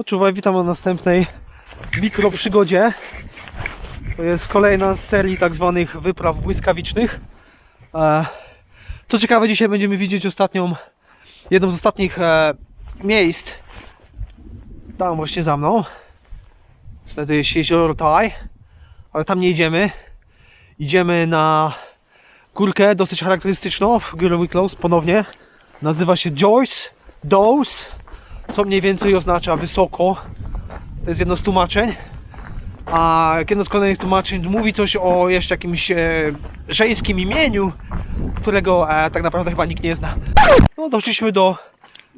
No czuwaj, witam na następnej mikroprzygodzie. To jest kolejna z serii tak zwanych wypraw błyskawicznych. E, Co ciekawe, dzisiaj będziemy widzieć ostatnią, jedną z ostatnich e, miejsc. Tam właśnie za mną. Niestety jest jezioro Tai, ale tam nie idziemy. Idziemy na górkę dosyć charakterystyczną w górę Wicklow ponownie. Nazywa się Joyce Dowes co mniej więcej oznacza wysoko. To jest jedno z tłumaczeń. A jedno z kolejnych tłumaczeń mówi coś o jeszcze jakimś e, żeńskim imieniu, którego e, tak naprawdę chyba nikt nie zna. No doszliśmy do,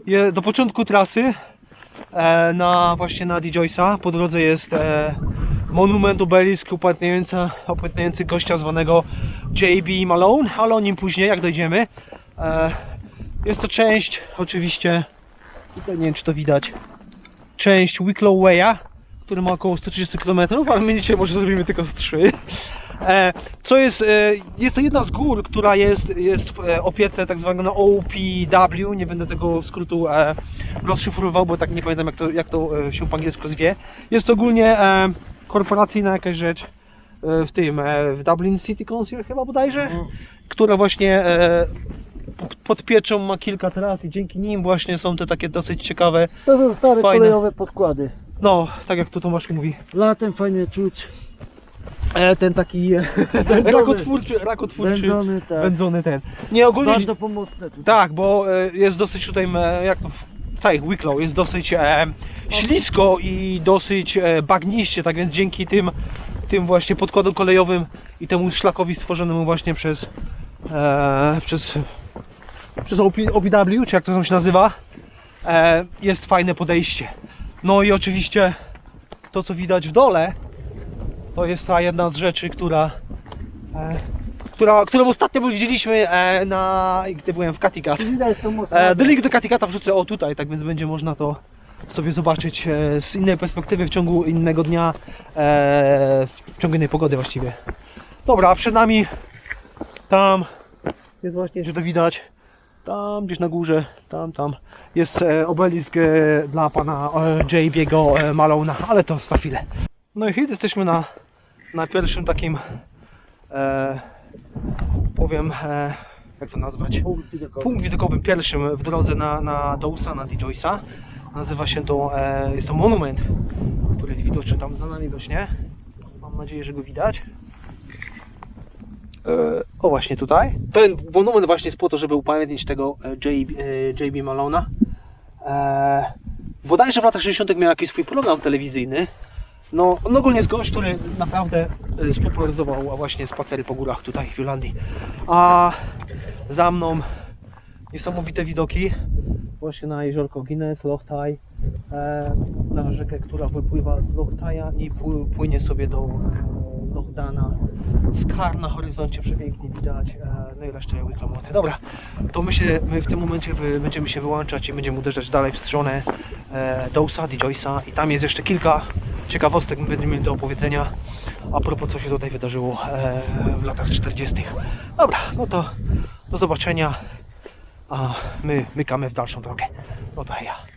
je, do początku trasy e, na właśnie na DJsa. Po drodze jest e, monument obelisk upamiętniający, upamiętniający gościa zwanego JB Malone, ale o nim później jak dojdziemy. E, jest to część oczywiście Tutaj nie wiem czy to widać. Część Wicklow Way'a, który ma około 130 km, ale my dzisiaj może zrobimy tylko z 3. E, co jest, e, jest to jedna z gór, która jest, jest w e, opiece tak zwanego OPW, nie będę tego skrótu rozszyfrował, bo tak nie pamiętam jak to, jak to się po angielsku zwie. Jest to ogólnie korporacyjna jakaś rzecz w tym, w Dublin City Council chyba bodajże, która właśnie pod- pieczą ma kilka tras i dzięki nim właśnie są te takie dosyć ciekawe, To są stare Fajne. kolejowe podkłady. no tak jak tu Tomasz mówi, Latem fajnie czuć. e, ten taki e, rakotwórczy, rakotwórczy, Wędzony, tak. wędzony ten. Nie ogólnie, Bardzo pomocne tutaj. tak, bo e, jest dosyć tutaj, e, jak to w całych Wicklow, jest dosyć e, ślisko i dosyć e, bagniście, tak więc dzięki tym, tym właśnie podkładom kolejowym i temu szlakowi stworzonemu właśnie przez e, przez przez OP, OPW, czy jak to tam się nazywa, e, jest fajne podejście. No i oczywiście to, co widać w dole, to jest ta jedna z rzeczy, która, e, która którą ostatnio widzieliśmy e, na, gdy byłem w moc. E, do link do Kattegata wrzucę o tutaj, tak więc będzie można to sobie zobaczyć z innej perspektywy w ciągu innego dnia, w ciągu innej pogody właściwie. Dobra, a przed nami tam jest właśnie, że to widać, tam gdzieś na górze, tam, tam jest e, obelisk e, dla pana e, JB'ego Malona, ale to za chwilę. No i hit, jesteśmy na, na pierwszym takim, e, powiem, e, jak to nazwać? Punkt widokowy. punkt widokowym pierwszym w drodze na, na Dousa, na DJoysa. Nazywa się to, e, jest to monument, który jest widoczny tam za nami dośnie. Mam nadzieję, że go widać. E, o właśnie tutaj. Ten monument właśnie jest po to, żeby upamiętnić tego e, JB, e. E, bodajże w latach 60. miał jakiś swój program telewizyjny. No, on ogólnie jest gość, który naprawdę spopularyzował właśnie spacery po górach tutaj w Irlandii. A za mną niesamowite widoki właśnie na jeziorko Guinness, Loch Tai, e, na rzekę, która wypływa z Loch Taja i pły- płynie sobie do Loch Dana. Skar na horyzoncie przepięknie widać, e, no i resztę Wicklow Dobra, to my, się, my w tym momencie wy, będziemy się wyłączać i będziemy uderzać dalej w stronę e, Dousa, DJoysa i tam jest jeszcze kilka ciekawostek, my będziemy mieli do opowiedzenia a propos co się tutaj wydarzyło e, w latach 40. Dobra, no to do zobaczenia, a my mykamy w dalszą drogę. No to ja.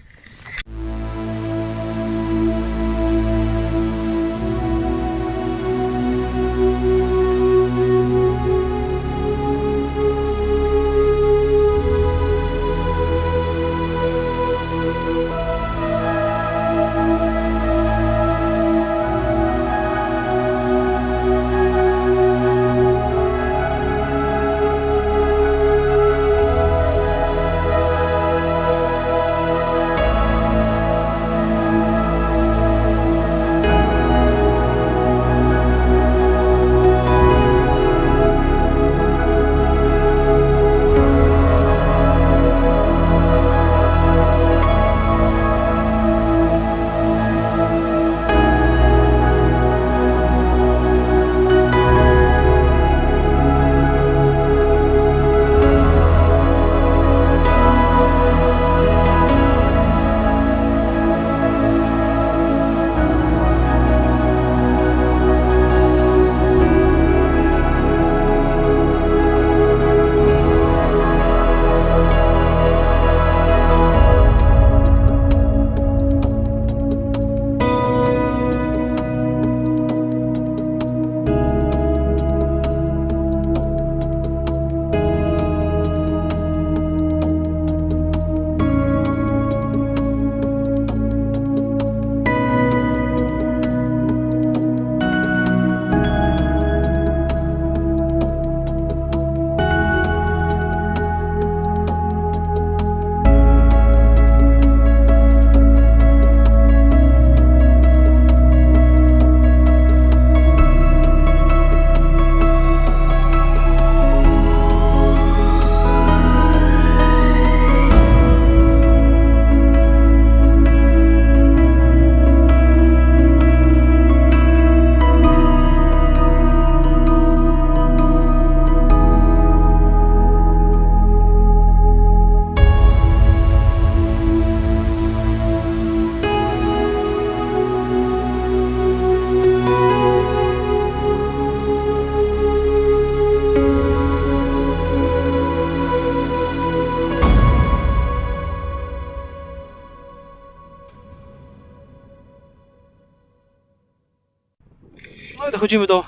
Dochodzimy do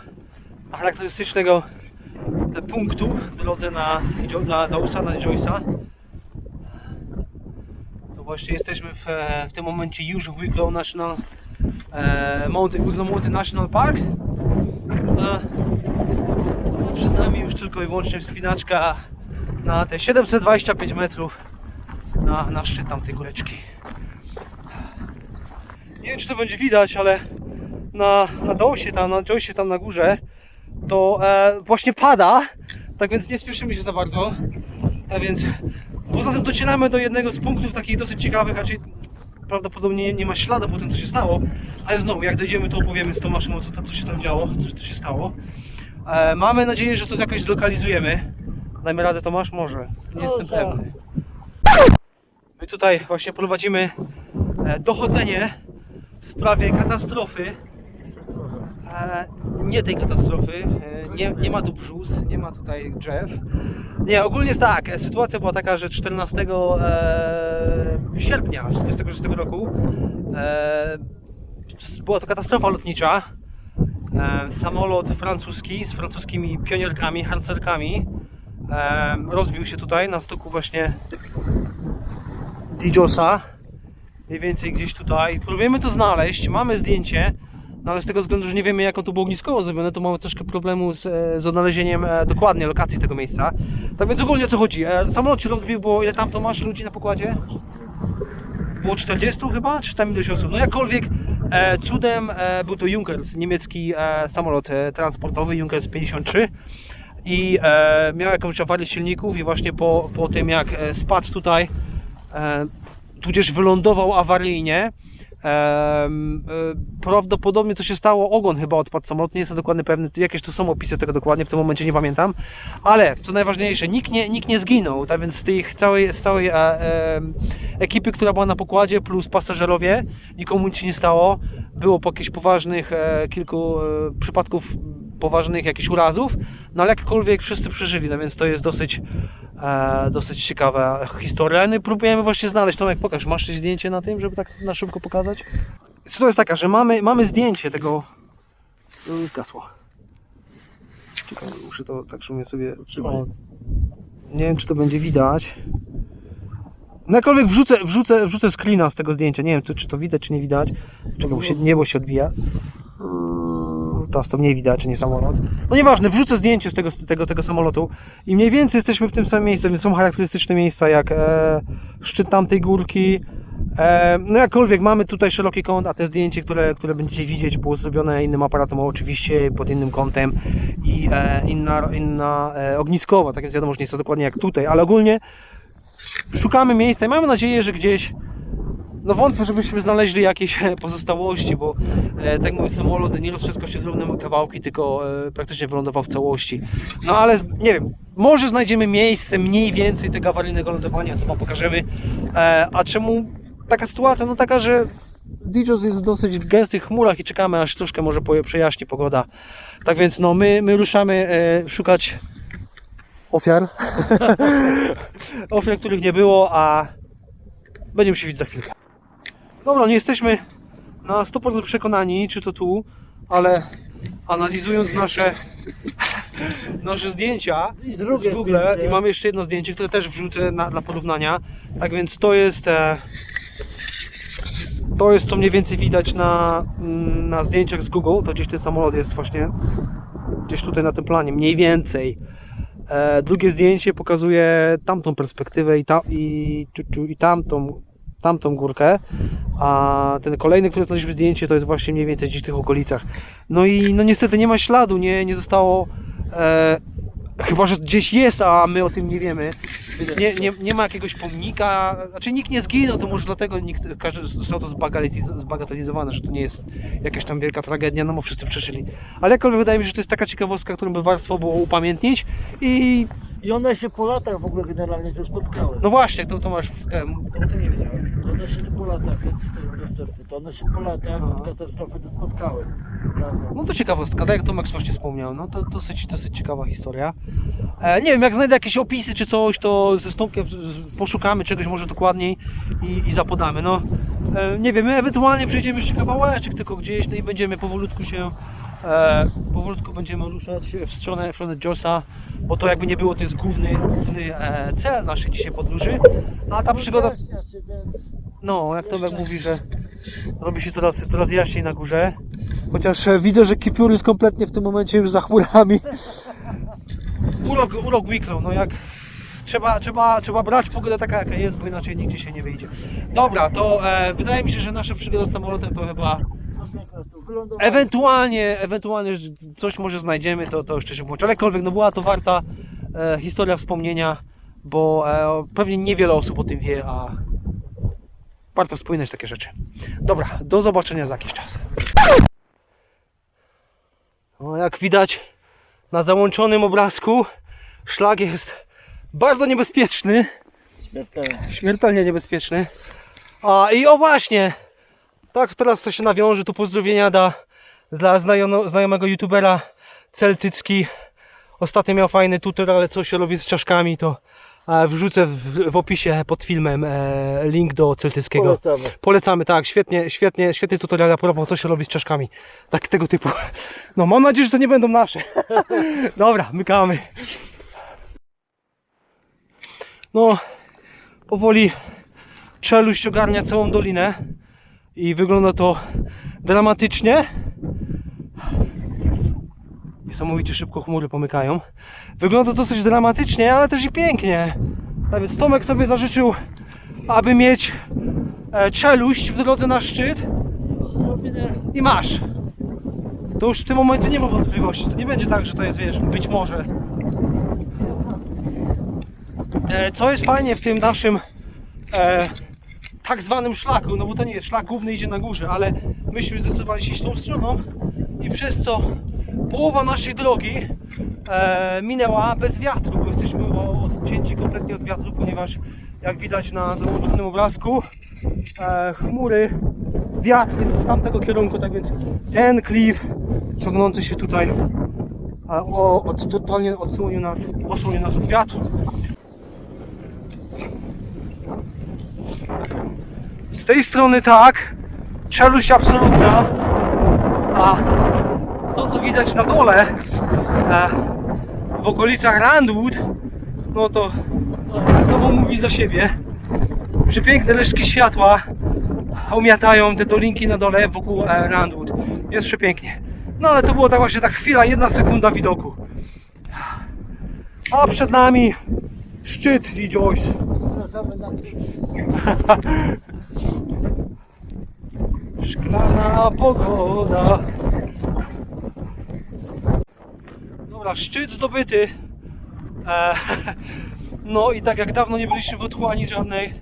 charakterystycznego punktu w drodze na, na Dawsa, na Joyce'a. To właśnie jesteśmy w, w tym momencie już w Wicklow National e, Mountain, National Park. Przed nami już tylko i wyłącznie wspinaczka na te 725 metrów na, na szczyt tamtej góreczki. Nie wiem czy to będzie widać, ale na, na Dawsie tam, na Joyce'ie tam na górze to e, właśnie pada, tak więc nie spieszymy się za bardzo. A więc poza tym docieramy do jednego z punktów takich dosyć ciekawych, raczej prawdopodobnie nie ma śladu po tym co się stało, ale znowu jak dojdziemy to opowiemy z Tomaszem o co, to, co się tam działo, co, co się stało. E, mamy nadzieję, że to jakoś zlokalizujemy. Dajmy radę Tomasz? Może. Nie jestem pewny. My tutaj właśnie prowadzimy e, dochodzenie w sprawie katastrofy nie tej katastrofy, e, nie, nie ma tu brzus, nie ma tutaj drzew. Nie, ogólnie jest tak, sytuacja była taka, że 14 e, sierpnia 46 roku e, była to katastrofa lotnicza. Samolot francuski z francuskimi pionierkami, harcerkami rozbił się tutaj na stoku właśnie Dijosa. Mniej więcej gdzieś tutaj. Próbujemy to znaleźć, mamy zdjęcie. No ale z tego względu, że nie wiemy jak on tu było ogniskowo zrobione, to mamy troszkę problemu z, e, z odnalezieniem e, dokładnie lokacji tego miejsca. Tak więc ogólnie o co chodzi? E, Samolot się rozbił, było ile tam to masz ludzi na pokładzie? Było 40 chyba? Czy tam ileś osób? No jakkolwiek e, cudem e, był to Junkers, niemiecki e, samolot e, transportowy, Junkers 53 i e, miał jakąś awarię silników i właśnie po, po tym jak e, spadł tutaj, e, tudzież wylądował awaryjnie, prawdopodobnie to się stało, ogon chyba odpadł samolot, nie jestem dokładnie pewny, jakieś to są opisy tego dokładnie, w tym momencie nie pamiętam, ale co najważniejsze, nikt nie, nikt nie zginął, tak więc z tych całej, z całej e, e, ekipy, która była na pokładzie, plus pasażerowie, nikomu nic się nie stało, było po jakichś poważnych, e, kilku e, przypadków poważnych jakichś urazów, no ale jakkolwiek wszyscy przeżyli, no więc to jest dosyć e, dosyć ciekawa historia. No i próbujemy właśnie znaleźć. Tomek, pokaż, masz zdjęcie na tym, żeby tak na szybko pokazać? Sytuacja jest taka, że mamy, mamy zdjęcie tego... Yy, Zgasło. Muszę to tak, żebym sobie... Nie wiem, czy to będzie widać. No jakkolwiek wrzucę, wrzucę, wrzucę screena z tego zdjęcia. Nie wiem, czy, czy to widać, czy nie widać. Czego, się, niebo się odbija. Teraz to mniej widać, czy nie samolot. No nieważne, wrzucę zdjęcie z tego, z tego, tego samolotu i mniej więcej jesteśmy w tym samym miejscu, więc są charakterystyczne miejsca jak e, szczyt tamtej górki. E, no jakkolwiek mamy tutaj szeroki kąt, a te zdjęcie, które, które będziecie widzieć było zrobione innym aparatem, oczywiście pod innym kątem i e, inna, inna e, ogniskowa, tak więc wiadomo, że nie jest to dokładnie jak tutaj, ale ogólnie szukamy miejsca i mamy nadzieję, że gdzieś no wątpię, żebyśmy znaleźli jakieś e, pozostałości, bo e, tak mówię, samolot nie roztrzaskał się z równe kawałki, tylko e, praktycznie wylądował w całości. No ale nie wiem, może znajdziemy miejsce mniej więcej tego awaryjnego lądowania, to wam pokażemy. E, a czemu taka sytuacja? No taka, że Dijos jest w dosyć gęstych chmurach i czekamy aż troszkę może przejaśni pogoda. Tak więc no my, my ruszamy e, szukać ofiar. ofiar, których nie było, a będziemy się widzieć za chwilkę. Dobra, nie jesteśmy na 100% przekonani, czy to tu, ale analizując nasze, nasze zdjęcia I drugie z Google zdjęcie. i mamy jeszcze jedno zdjęcie, które też wrzucę na, dla porównania. Tak więc to jest e, to jest co mniej więcej widać na, mm, na zdjęciach z Google. To gdzieś ten samolot jest właśnie gdzieś tutaj na tym planie, mniej więcej. E, drugie zdjęcie pokazuje tamtą perspektywę i, ta, i, i tamtą, tamtą górkę, a ten kolejny, który znaleźliśmy zdjęcie, to jest właśnie mniej więcej gdzieś w tych okolicach. No i no niestety nie ma śladu, nie, nie zostało. E, chyba, że gdzieś jest, a my o tym nie wiemy. Więc nie, nie, nie ma jakiegoś pomnika. Znaczy nikt nie zginął, to może dlatego nikt, każdy zostało to zbagateliz- zbagatelizowane, że to nie jest jakaś tam wielka tragedia, no bo wszyscy przeżyli. Ale jakkolwiek wydaje mi się, że to jest taka ciekawostka, którą by warstwo było upamiętnić i I one się po latach w ogóle generalnie tu spotkały. no właśnie, to, to masz w tym, to nie wiedziałem. One się tu po latach, więc to niestety, to one się po latach Aha. katastrofy tu spotkały. Razem. No to ciekawostka, tak jak Tomek właśnie wspomniał, no to dosyć, dosyć ciekawa historia. E, nie wiem, jak znajdę jakieś opisy czy coś, to ze z- poszukamy czegoś może dokładniej i, i zapodamy. No, e, nie wiem, my ewentualnie przejdziemy jeszcze kawałeczek tylko gdzieś, no i będziemy powolutku się E, powolutku będziemy ruszać w stronę, w stronę Josa, bo to jakby nie było, to jest główny, główny e, cel naszej dzisiaj podróży. A ta przygoda, no jak Tomek mówi, że robi się coraz, coraz jaśniej na górze. Chociaż e, widzę, że Kipiur jest kompletnie w tym momencie już za chmurami. Urok, urok Wicklow, no jak trzeba, trzeba, trzeba brać pogodę taka jaka jest, bo inaczej nigdzie się nie wyjdzie. Dobra, to e, wydaje mi się, że nasza przygoda z samolotem to chyba tu wylądowanie. ewentualnie, ewentualnie że coś może znajdziemy, to, to jeszcze się włączy. Alekolwiek, no była to warta e, historia wspomnienia, bo e, pewnie niewiele osób o tym wie, a warto wspominać takie rzeczy. Dobra, do zobaczenia za jakiś czas. No, jak widać na załączonym obrazku, szlak jest bardzo niebezpieczny Śmiertelnie. śmiertelnie niebezpieczny. A i o właśnie, tak teraz to się nawiąże, tu pozdrowienia da, dla znajomo, znajomego youtubera Celtycki. Ostatnio miał fajny tutor, ale co się robi z czaszkami, to e, wrzucę w, w opisie pod filmem e, link do Celtyckiego. Polecamy. Polecamy, tak, świetnie, świetnie, świetny tutorial a propos, co się robi z czaszkami. Tak tego typu. No mam nadzieję, że to nie będą nasze. Dobra, mykamy. No, powoli czeluść ogarnia całą dolinę i wygląda to dramatycznie. Niesamowicie szybko chmury pomykają. Wygląda to dosyć dramatycznie, ale też i pięknie. A więc Tomek sobie zażyczył, aby mieć e, czeluść w drodze na szczyt i masz. To już w tym momencie nie ma wątpliwości. To nie będzie tak, że to jest, wiesz, być może. E, co jest fajnie w tym naszym e, tak zwanym szlaku, no bo to nie jest szlak główny idzie na górze, ale myśmy zdecydowali się iść tą stroną i przez co połowa naszej drogi e, minęła bez wiatru, bo jesteśmy odcięci kompletnie od wiatru, ponieważ jak widać na załączonym obrazku e, chmury, wiatr jest z tamtego kierunku, tak więc ten klif ciągnący się tutaj e, o, od, totalnie odsłonił nas, osłonił nas od wiatru. Z tej strony tak, czeluść absolutna, a to co widać na dole, e, w okolicach Randwood, no to samo mówi za siebie. Przepiękne resztki światła umiatają te dolinki na dole wokół e, Randwood. Jest przepięknie. No ale to było tak właśnie tak chwila, jedna sekunda widoku. A przed nami szczyt Lee Joyce. Wracamy na klip. Szklana pogoda. Dobra, szczyt zdobyty. E, no i tak jak dawno nie byliśmy w otchłani żadnej,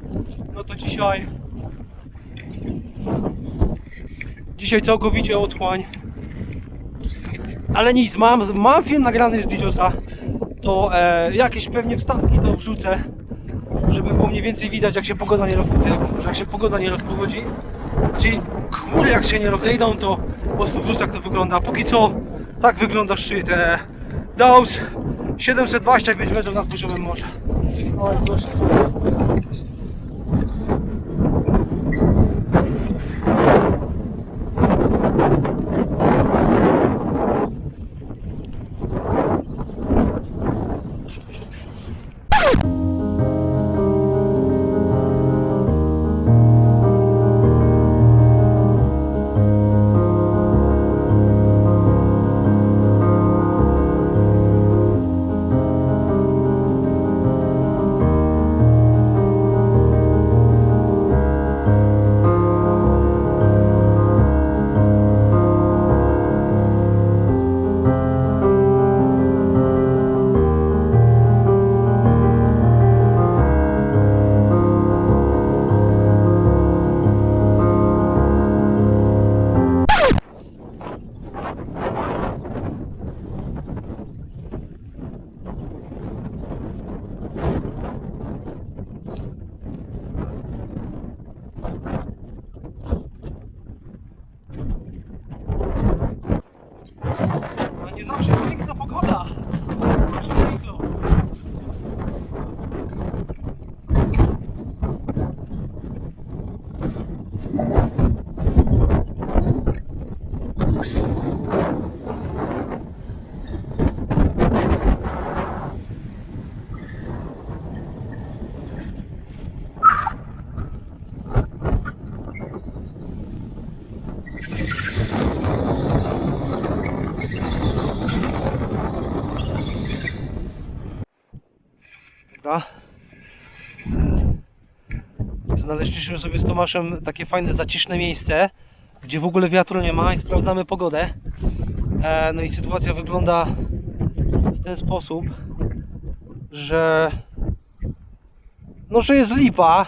no to dzisiaj. Dzisiaj całkowicie otchłań. Ale nic, mam, mam film nagrany z Digiosa. To e, jakieś pewnie wstawki to wrzucę, żeby było mniej więcej widać jak się pogoda nie roz, jak się pogoda nie rozpowodzi. Czyli chmury jak się nie rozejdą, to po prostu wrzucę jak to wygląda. Póki co tak wygląda szczyt. E, Daus 725 metrów nad poziomem morza. Oj, proszę. Znaleźliśmy sobie z Tomaszem takie fajne, zaciszne miejsce, gdzie w ogóle wiatru nie ma i sprawdzamy pogodę. E, no i sytuacja wygląda w ten sposób, że no, że jest lipa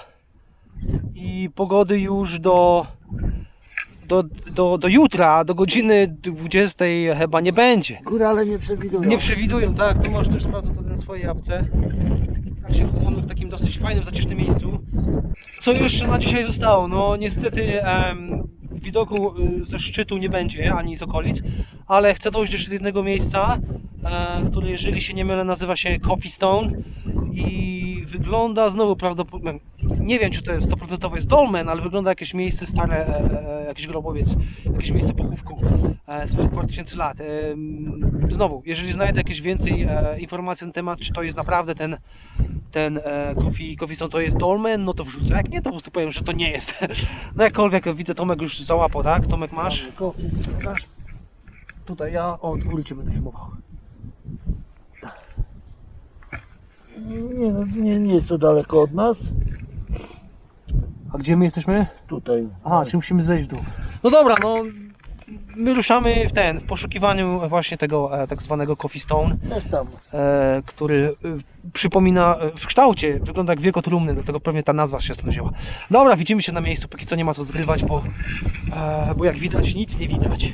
i pogody już do do, do, do jutra, do godziny 20 chyba nie będzie. Górale nie przewidują. Nie przewidują, tak, tu masz też sprawdzę to na swojej apce. Tak się chowamy w takim dosyć fajnym, zacisznym miejscu. Co jeszcze na dzisiaj zostało? No niestety em, widoku y, ze szczytu nie będzie, ani z okolic, ale chcę dojść jeszcze do jednego miejsca, e, które jeżeli się nie mylę nazywa się Coffee Stone i wygląda znowu prawdopodobnie, nie wiem czy to jest 100% jest dolmen, ale wygląda jakieś miejsce stare, e, e, jakiś grobowiec, jakieś miejsce pochówku e, sprzed paru tysięcy lat. Em, Znowu, jeżeli znajdę jakieś więcej e, informacji na temat, czy to jest naprawdę ten ten e, Coffee, Coffee Stone to jest dolmen, no to wrzucę. Jak nie, to po prostu powiem, że to nie jest. No jakkolwiek widzę, Tomek już załapał, tak? Tomek masz? Kofi. Masz. Tutaj ja od góry cię będę filmował. Nie, no, nie, nie jest to daleko od nas. A gdzie my jesteśmy? Tutaj. Aha, czy musimy zejść w dół? No dobra, no my ruszamy w ten, w poszukiwaniu właśnie tego e, tak zwanego Coffee Stone, Jest tam. e, który e, przypomina e, w kształcie, wygląda jak wieko trumny, dlatego pewnie ta nazwa się stąd wzięła. Dobra, widzimy się na miejscu, póki co nie ma co zgrywać, bo, e, bo jak widać nic nie widać.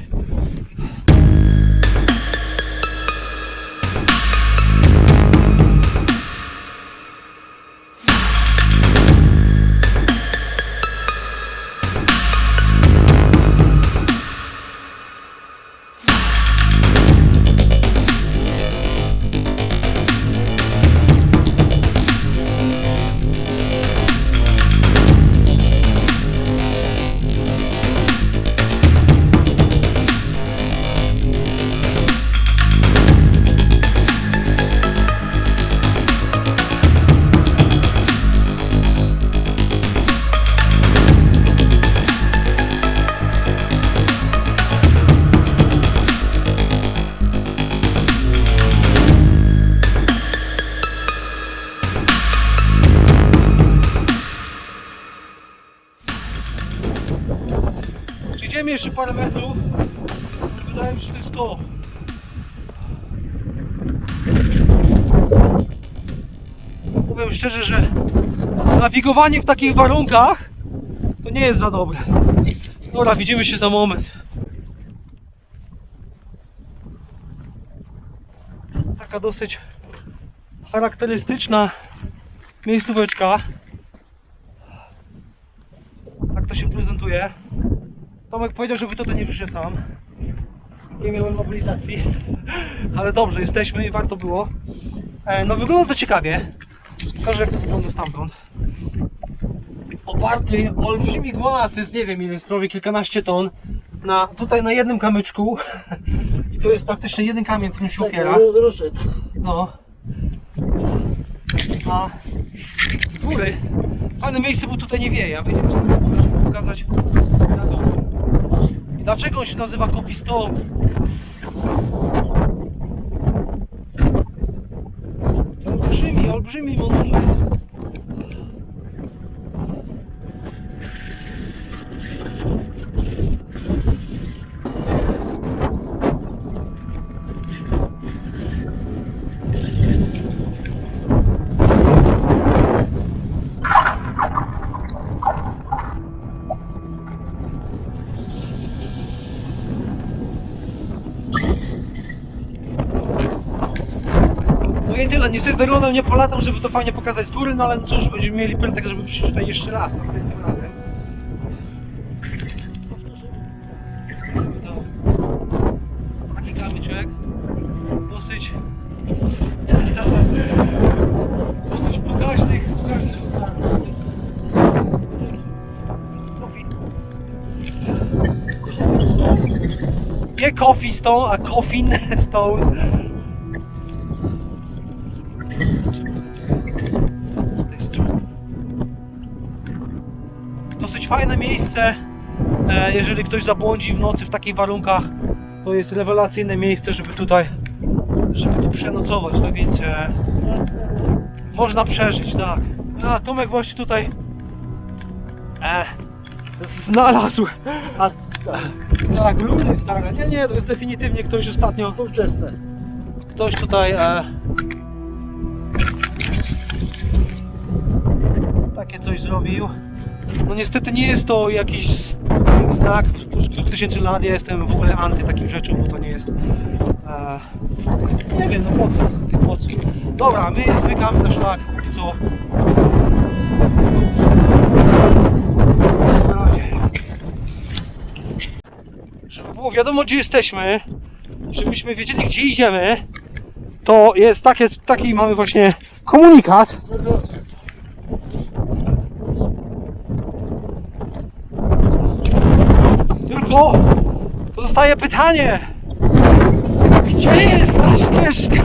Nawigowanie w takich warunkach to nie jest za dobre. Dobra, widzimy się za moment. Taka dosyć charakterystyczna miejscóweczka. Tak to się prezentuje. Tomek powiedział, żeby tutaj nie wyszedł sam. Nie miałem mobilizacji. Ale dobrze, jesteśmy i warto było. E, no wygląda to ciekawie. Pokażę jak to wygląda stamtąd. Oparty olbrzymi głaz, jest nie wiem ile jest, prawie kilkanaście ton. Na, tutaj na jednym kamyczku. I to jest praktycznie jeden kamień, którym się Tak, opiera. ru- ruszę. No. A z góry fajne miejsce, bo tutaj nie wieje. A będziemy sobie żeby pokazać na dół. I dlaczego on się nazywa Coffee Stone? To olbrzymi, monument. No i tyle, niestety dronem nie polatam, żeby to fajnie pokazać z góry, no ale no cóż, będziemy mieli pretekst, żeby przyjść tutaj jeszcze raz, następnym razem. To Taki kamyczek, dosyć, dosyć pokaźnych, pokaźnych rozmiarów. Nie coffee stone, a coffin stone. Fajne miejsce. E, jeżeli ktoś zabłądzi w nocy w takich warunkach, to jest rewelacyjne miejsce, żeby tutaj, żeby tu przenocować. No więc, e, Można przeżyć, tak. A Tomek właśnie tutaj e, znalazł. A tak, Tak, ludy stare. Nie, nie, to jest definitywnie ktoś ostatnio. współczesne. Ktoś tutaj e, takie coś zrobił. No niestety nie jest to jakiś znak dwóch tysięcy lat. Ja jestem w ogóle anty takim rzeczom, bo to nie jest. E, nie wiem, no po co? Po co? Dobra, my zmykamy na szlak, co. Na razie. Żeby było wiadomo, gdzie jesteśmy, żebyśmy wiedzieli, gdzie idziemy, to jest takie, taki mamy właśnie komunikat. Tylko pozostaje pytanie, gdzie jest ta ścieżka?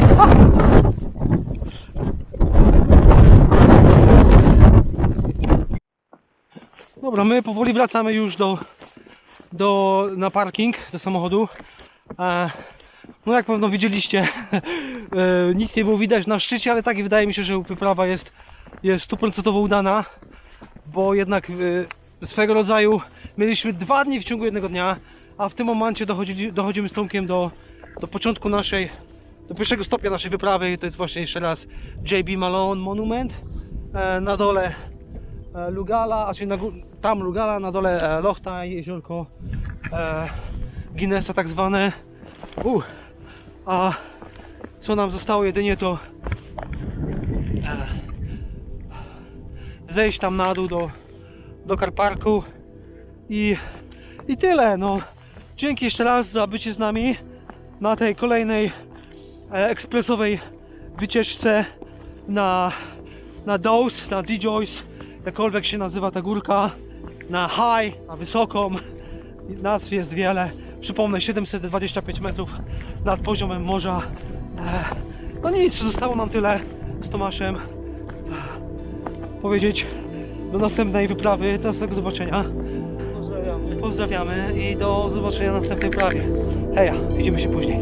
Dobra, my powoli wracamy już do, do, na parking, do samochodu. E, no jak pewno widzieliście, e, nic nie było widać na szczycie, ale tak wydaje mi się, że wyprawa jest, jest stuprocentowo udana, bo jednak e, swego rodzaju mieliśmy dwa dni w ciągu jednego dnia, a w tym momencie dochodzi, dochodzimy z Tomkiem do, do początku naszej, do pierwszego stopnia naszej wyprawy, to jest właśnie jeszcze raz JB Malone Monument, e, na dole e, Lugala, a czyli na, tam Lugala, na dole e, Lochtaj, jeziorko e, Guinnessa tak zwane. U, a co nam zostało jedynie to e, zejść tam na dół do, do Karparku i, i tyle. No, dzięki jeszcze raz za bycie z nami na tej kolejnej e, ekspresowej wycieczce na, na Dose, na DJs, jakkolwiek się nazywa ta górka, na high, na wysoką. Nazw jest wiele. Przypomnę 725 metrów nad poziomem morza. E, No nic, zostało nam tyle z Tomaszem. E, Powiedzieć do następnej wyprawy, do następnego zobaczenia. Pozdrawiamy. Pozdrawiamy i do zobaczenia na następnej wyprawie. Heja, widzimy się później.